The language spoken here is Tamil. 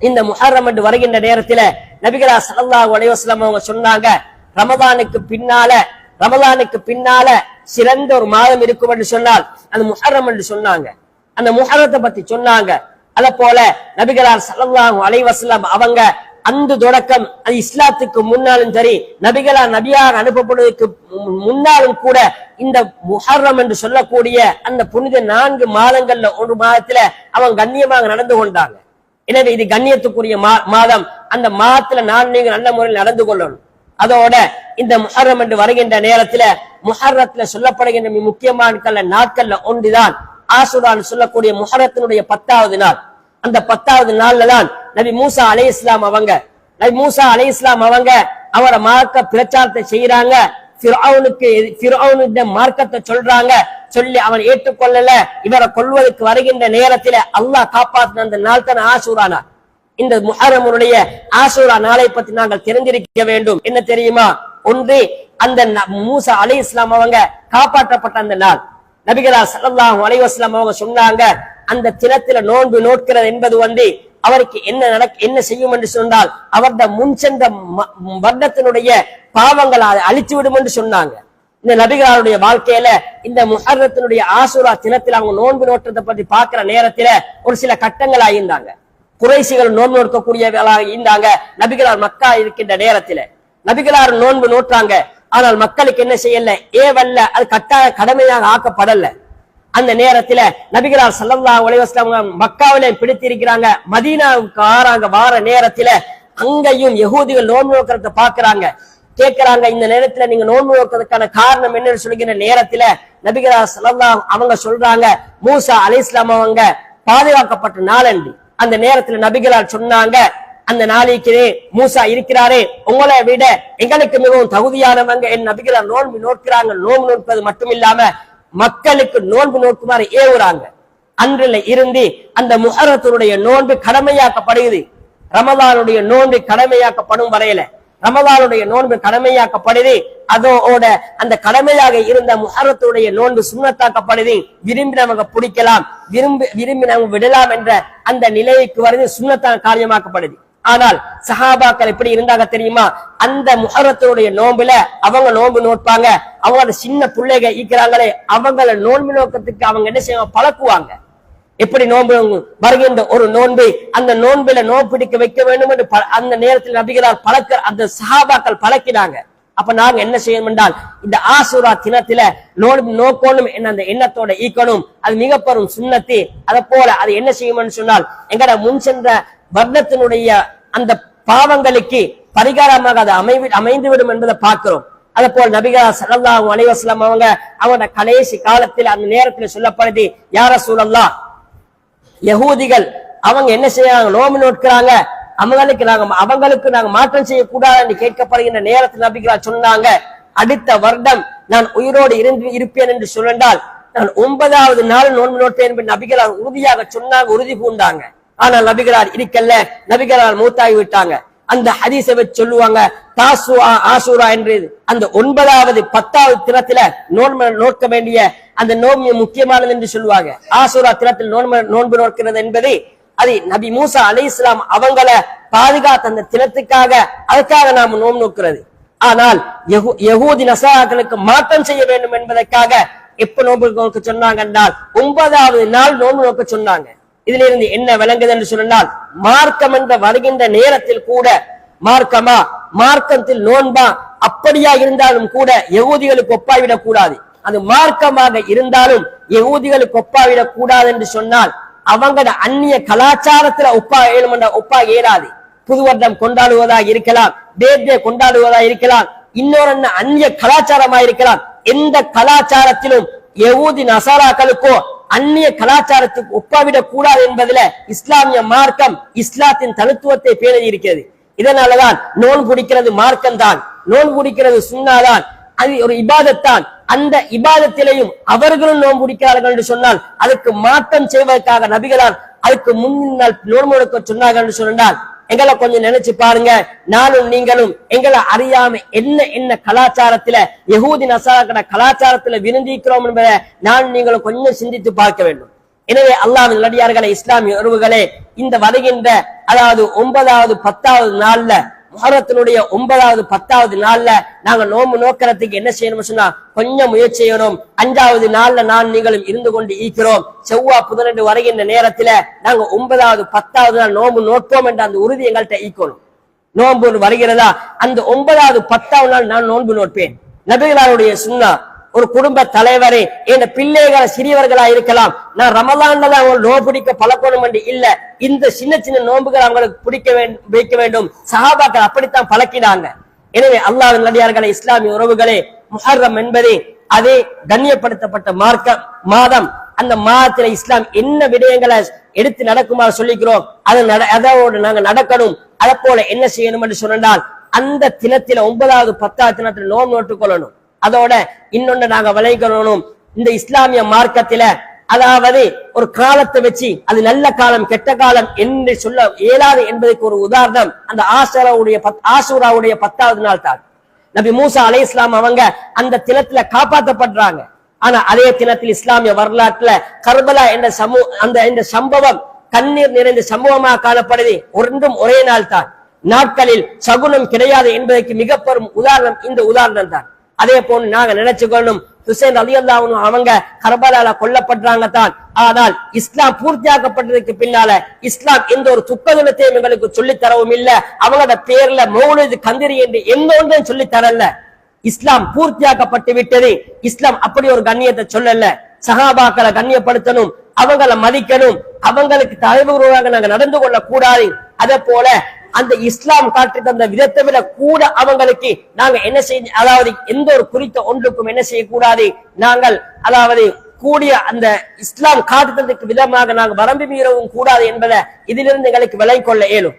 இந்த முஹர்ரம் என்று வருகின்ற நேரத்துல நபிகரா சல்லா அலைஹி அவங்க சொன்னாங்க ரமதானுக்கு பின்னால ரமதானுக்கு பின்னால சிறந்த ஒரு மாதம் இருக்கும் என்று சொன்னால் அந்த முஹர்ரம் என்று சொன்னாங்க. அந்த முஹரத்தை பத்தி சொன்னாங்க. அத போல நபிகரார் ஸல்லல்லாஹு அலைவாஸ்லாம் அவங்க அந்த தொடக்கம் அது இஸ்லாத்துக்கு முன்னாலும் சரி நபிகளா நபியாக அனுப்பப்படுவதற்கு முன்னாலும் கூட இந்த முஹர்ரம் என்று சொல்லக்கூடிய அந்த புனித நான்கு மாதங்கள்ல ஒரு மாதத்துல அவங்க கண்ணியமாக நடந்து கொண்டாங்க. எனவே இது கண்ணியத்துக்குரிய மா- மாதம். அந்த மாதத்துல நான் நீங்க நல்ல முறையில் நடந்து கொள்ளணும். அதோட இந்த முஹர்ரம் என்று வருகின்ற நேரத்துல முஹர்ரத்துல சொல்லப்படுகின்ற மிக முக்கியமான நாட்கள்ல ஒன்றுதான். ஆசுரான் சொல்லக்கூடிய முஹரத்தினுடைய பத்தாவது நாள். அந்த பத்தாவது நாள்ல தான் நபி மூசா அலை இஸ்லாம் அவங்க நபி மூசா அலை இஸ்லாம் அவங்க அவரை மார்க்க பிரச்சாரத்தை செய்யறாங்க மார்க்கத்தை சொல்றாங்க. சொல்லி அவன் ஏற்றுக்கொள்ளல. இவரை கொள்வதற்கு வருகின்ற நேரத்துல அல்லாஹ் காப்பாற்றின அந்த நாள் தான் ஆசூரானார் இந்த முஹரமுடைய ஆசூரா நாளை பத்தி நாங்கள் தெரிஞ்சிருக்க வேண்டும். என்ன தெரியுமா? ஒன்று அந்த மூசா அலி இஸ்லாம் அவங்க காப்பாற்றப்பட்ட அந்த நாள். நபிகரா ஸல்லல்லாஹு அலைஹி அவங்க சொன்னாங்க அந்த தினத்துல நோன்பு நோட்கிறது என்பது வந்து அவருக்கு என்ன நடக்க என்ன செய்யும் என்று சொன்னால் அவருடைய முன் சென்ற ம- வருடத்தினுடைய பாவங்களை அழித்து விடும் என்று சொன்னாங்க. இந்த நபிகளாருடைய வாழ்க்கையில இந்த முஹர்ரத்தினுடைய ஆசுரா தினத்தில் அவங்க நோன்பு நோட்டத்தை பத்தி பார்க்கிற நேரத்துல ஒரு சில கட்டங்கள் ஆகியிருந்தாங்க. குறைசிகள் நோன்பு நோக்கக்கூடியவர்களாக இருந்தாங்க. நபிகளார் மக்கா இருக்கின்ற நேரத்துல. நபிகளார் நோன்பு நோட்டாங்க ஆனால் மக்களுக்கு என்ன செய்யல? ஏவல்ல அது கட்டாய கடமையாக ஆக்கப்படல. அந்த நேரத்துல நபிகளார் ஸல்லல்லாஹு உலகம் வஸல்லம் மக்காவிலே பிடித்திருக்கிறாங்க. மதீனாவுக்கு ஆறாங்க வார நேரத்துல அங்கேயும் யகூதிகள் நோன்பு நோக்கிறத பாக்குறாங்க கேட்கிறாங்க இந்த நேரத்துல நீங்க நோன்பு நோக்கிறதுக்கான காரணம் என்னன்னு சொல்லுகிற நேரத்துல நபிகரா ஸல்லல்லாஹு அவங்க சொல்றாங்க மூசா அலைஹிஸ்ஸலாம் அவங்க பாதுகாக்கப்பட்ட நாளன்று அந்த நேரத்துல நபிகளார் சொன்னாங்க அந்த நாளைக்கு மூசா இருக்கிறாரே உங்களை விட எங்களுக்கு மிகவும் தகுதியானவங்க என் நபிகளார் நோன்பு நோக்கிறாங்க. நோன்பு நோட்பது மட்டும் இல்லாம மக்களுக்கு நோன்பு நோக்குமாறு ஏவுறாங்க. அன்றில் இருந்து அந்த முகரத்தினுடைய நோன்பு கடமையாக்கப்படுகிறது. ரமதானுடைய நோன்பு கடமையாக்கப்படும் வரையில ரமதானுடைய நோன்பு கடமையாக்கப்படுது. அதோட அந்த கடமையாக இருந்த முஹரத்துடைய நோன்பு சுண்ணத்தாக்கப்படுது. விரும்பினவங்க பிடிக்கலாம். விரும்பி விரும்பினவங்க விடலாம் என்ற அந்த நிலைக்கு வருது. சுண்ணத்தான் காரியமாக்கப்படுது. ஆனால் சஹாபாக்கள் எப்படி இருந்தாங்க தெரியுமா? அந்த முகரத்தினுடைய நோன்புல அவங்க நோன்பு நோட்பாங்க. அவங்களோட சின்ன பிள்ளைங்க ஈக்கிறாங்களே அவங்கள நோன்பு நோக்கத்துக்கு அவங்க என்ன செய்வாங்க? பழக்குவாங்க. எப்படி நோன்பு வருகின்ற ஒரு நோன்பை அந்த நோன்பில நோப்பிடிக்க பிடிக்க வைக்க வேண்டும் என்று அந்த நேரத்தில் நபிகளால் பழக்க அந்த சஹாபாக்கள் பழக்கினாங்க. அப்ப நாங்க என்ன செய்யணும் என்றால் இந்த ஆசுரா தினத்துல நோன்பு நோக்கணும் என்ன அந்த எண்ணத்தோட ஈக்கணும். அது மிக பெரும் சுண்ணத்தி. அதை போல அது என்ன செய்யும்னு சொன்னால் எங்கட முன் சென்ற வர்ணத்தினுடைய அந்த பாவங்களுக்கு பரிகாரமாக அது அமைவி அமைந்துவிடும் என்பதை பார்க்கிறோம். அதே போல் நபிகா ஸல்லல்லாஹு அலைஹி வஸல்லம் அவங்க அவனோட கடைசி காலத்தில் அந்த நேரத்தில் சொல்லப்படுது யார சூழல்லாம் யகூதிகள் அவங்க என்ன செய்யறாங்க? நோம்பு நோட்கிறாங்க. அவங்களுக்கு நாங்க அவங்களுக்கு நாங்க மாற்றம் செய்யக்கூடாதுன்னு கேட்கப்படுகின்ற நேரத்தில் நபிகளா சொன்னாங்க. அடுத்த வருடம் நான் உயிரோடு இருந்து இருப்பேன் என்று சொல்லென்றால் நான் ஒன்பதாவது நாள் நோன்பு நோட்டேன் என்று நபிகளார் உறுதியாக சொன்னாங்க உறுதி பூண்டாங்க. ஆனால் நபிகளார் இருக்கல்ல. நபிகளார் மூத்தாகி விட்டாங்க அந்த ஹதீஸை வச்சு சொல்லுவாங்க தாசுவா ஆசூரா என்று. அந்த ஒன்பதாவது பத்தாவது தினத்துல நோன்பு நோக்க வேண்டிய அந்த நோன்பு முக்கியமானது என்று சொல்லுவாங்க. ஆசூரா தினத்தில் நோன்பு நோன்பு நோக்கிறது என்பது அது நபி மூசா அலை இஸ்லாம் அவங்கள பாதுகாத்த அந்த தினத்துக்காக அதுக்காக நாம் நோன்பு நோக்கிறது. ஆனால் யகூதி நசாக்களுக்கு மாற்றம் செய்ய வேண்டும் என்பதற்காக எப்ப நோன்பு நோக்க சொன்னாங்க என்றால் ஒன்பதாவது நாள் நோன்பு நோக்க சொன்னாங்க. இதுல இருந்து என்ன விளங்குது என்று சொன்னால் மார்க்கம் என்ற வருகின்ற நேரத்தில் கூட மார்க்கமா மார்க்கத்தில் நோன்பா அப்படியா இருந்தாலும் கூட யகூதிகளுக்கு ஒப்பாவிடக் கூடாது. அது மார்க்கமாக இருந்தாலும் யகூதிகளுக்கு ஒப்பாவிடக் கூடாது என்று சொன்னால் அவங்களோட அந்நிய கலாச்சாரத்துல ஒப்பா ஏழுமன்ற ஒப்பா ஏறாது. புது வருடம் இருக்கலாம் பேர்தே கொண்டாடுவதா இருக்கலாம் இன்னொரு என்ன அந்நிய கலாச்சாரமா இருக்கலாம் எந்த கலாச்சாரத்திலும் யகூதி நசாராக்களுக்கோ அந்நிய கலாச்சாரத்துக்கு ஒப்பாவிடக் கூடாது என்பதுல இஸ்லாமிய மார்க்கம் இஸ்லாத்தின் தனித்துவத்தை பேணி இருக்கிறது இதனாலதான் நோன் பிடிக்கிறது மார்க்கம் தான் நோன் பிடிக்கிறது சுண்ணாதான் அது ஒரு இபாதத்தான். அந்த இபாதத்திலையும் அவர்களும் நோன் பிடிக்கிறார்கள் என்று சொன்னால் அதுக்கு மாற்றம் செய்வதற்காக நபிகளான் அதுக்கு முன்னால் நோன்பு சொன்னார்கள் என்று சொன்னால் எங்களை கொஞ்சம் நினைச்சு பாருங்க. நானும் நீங்களும் எங்களை அறியாம என்ன என்ன கலாச்சாரத்துல யகூதி நசாரக்கட கலாச்சாரத்துல விருந்திக்கிறோம் என்பதை நான் நீங்களும் கொஞ்சம் சிந்தித்து பார்க்க வேண்டும். எனவே அல்லாஹ்வின் நடிகார்களை இஸ்லாமிய உறவுகளே இந்த வருகின்ற அதாவது ஒன்பதாவது பத்தாவது நாள்ல முகரத்தினுடைய ஒன்பதாவது பத்தாவது நாள்ல நாங்க நோம்பு நோக்கிறதுக்கு என்ன செய்யணும் சொன்னா கொஞ்சம் முயற்சி செய்யணும். அஞ்சாவது நாள்ல நான் நீங்களும் இருந்து கொண்டு ஈக்கிறோம் செவ்வாய் புதனெண்டு வருகின்ற நேரத்துல நாங்க ஒன்பதாவது பத்தாவது நாள் நோம்பு நோட்போம் என்ற அந்த உறுதி எங்கள்கிட்ட ஈக்கணும். நோன்பு வருகிறதா? அந்த ஒன்பதாவது பத்தாவது நாள் நான் நோன்பு நோட்பேன் நபிகளாருடைய சுன்னா ஒரு குடும்ப தலைவரே என் பிள்ளைகள் சிறியவர்களா இருக்கலாம். நான் ரமலான்ல அவங்க நோய் பிடிக்க பழக்கணும் என்று இல்ல. இந்த சின்ன சின்ன நோன்புகள் அவங்களுக்கு பிடிக்க வேண்டும் வைக்க வேண்டும். சஹாபாக்கள் அப்படித்தான் பழக்கினாங்க. எனவே அல்லாஹ் நடிகார்களே இஸ்லாமிய உறவுகளே முஹர்ரம் என்பதே அதே கண்ணியப்படுத்தப்பட்ட மார்க்க மாதம். அந்த மாதத்துல இஸ்லாம் என்ன விடயங்களை எடுத்து நடக்குமாறு சொல்லிக்கிறோம். அது நட அதோடு நாங்க நடக்கணும். அதை போல என்ன செய்யணும் என்று சொன்னால் அந்த தினத்தில ஒன்பதாவது பத்தாவது தினத்துல நோம் நோட்டுக் கொள்ளணும். அதோட இன்னொன்னு நாங்க விளைக்கணும் இந்த இஸ்லாமிய மார்க்கத்தில அதாவது ஒரு காலத்தை வச்சு அது நல்ல காலம் கெட்ட காலம் என்று சொல்ல இயலாது என்பதற்கு ஒரு உதாரணம் அந்த ஆசராவுடைய ஆசூராவுடைய பத்தாவது நாள் தான். நபி மூசா அலை இஸ்லாம் அவங்க அந்த தினத்துல காப்பாற்றப்படுறாங்க. ஆனா அதே தினத்தில் இஸ்லாமிய வரலாற்றுல கர்பலா என்ற சமூ அந்த இந்த சம்பவம் கண்ணீர் நிறைந்த சம்பவமாக காணப்படுது. ஒன்றும் ஒரே நாள் தான். நாட்களில் சகுனம் கிடையாது என்பதற்கு மிக பெரும் உதாரணம் இந்த உதாரணம் தான். அதே போன்று நாங்க நினைச்சுக்கொள்ளணும் ஹுசேன் அலி அல்லாவும் அவங்க கர்பலால கொல்லப்படுறாங்க தான். ஆனால் இஸ்லாம் பூர்த்தியாக்கப்பட்டதுக்கு பின்னால இஸ்லாம் எந்த ஒரு துக்க தினத்தையும் எங்களுக்கு சொல்லித் தரவும் இல்ல. அவங்களோட பேர்ல மௌனது கந்திரி என்று எந்த ஒன்றையும் சொல்லித்தரல. இஸ்லாம் பூர்த்தியாக்கப்பட்டு விட்டது. இஸ்லாம் அப்படி ஒரு கண்ணியத்தை சொல்லல. சஹாபாக்களை கண்ணியப்படுத்தணும் அவங்கள மதிக்கணும் அவங்களுக்கு தலைவர்களாக நாங்க நடந்து கொள்ள கூடாது அதே போல அந்த இஸ்லாம் காட்டி தந்த விதத்தை விட கூட அவங்களுக்கு நாங்க என்ன செய்ய அதாவது எந்த ஒரு குறித்த ஒன்றுக்கும் என்ன செய்யக்கூடாது? நாங்கள் அதாவது கூடிய அந்த இஸ்லாம் காட்டுறதுக்கு விதமாக நாங்கள் வரம்பு மீறவும் கூடாது என்பதை இதிலிருந்து எங்களுக்கு விலை கொள்ள இயலும்.